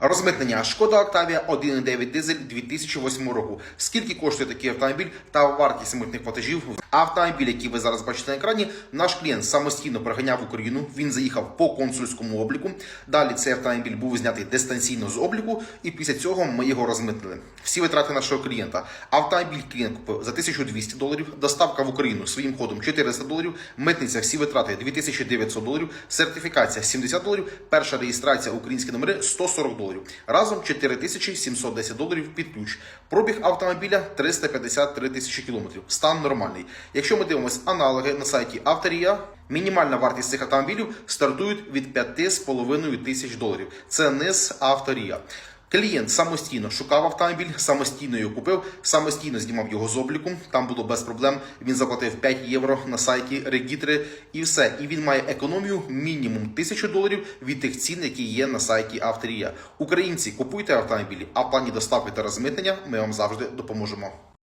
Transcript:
Розмитнення Шкода Октавія 1.9 дизель 2008 року. Скільки коштує такий автомобіль та вартість митних платежів? Автомобіль, який ви зараз бачите на екрані, наш клієнт самостійно приганяв Україну. Він заїхав по консульському обліку. Далі цей автомобіль був знятий дистанційно з обліку, і після цього ми його розмитнили. Всі витрати нашого клієнта. Автомобіль клієнт купив за 1200 доларів, доставка в Україну своїм ходом 400 доларів, митниця всі витрати 2900 доларів, сертифікація 70 доларів, перша реєстрація українські номери 140 доларів. Разом 4710 доларів під ключ. Пробіг автомобіля 353 тисячі кілометрів. Стан нормальний. Якщо ми дивимося аналоги на сайті Авторія, мінімальна вартість цих автомобілів стартують від 5,5 тисяч доларів. Це не з Авторія. Клієнт самостійно шукав автомобіль, самостійно його купив, самостійно знімав його з обліку. Там було без проблем. Він заплатив 5 євро на сайті Регітри і все. І він має економію мінімум 1000 доларів від тих цін, які є на сайті Авторія. Українці купуйте автомобілі, а в плані доставки та розмитнення ми вам завжди допоможемо.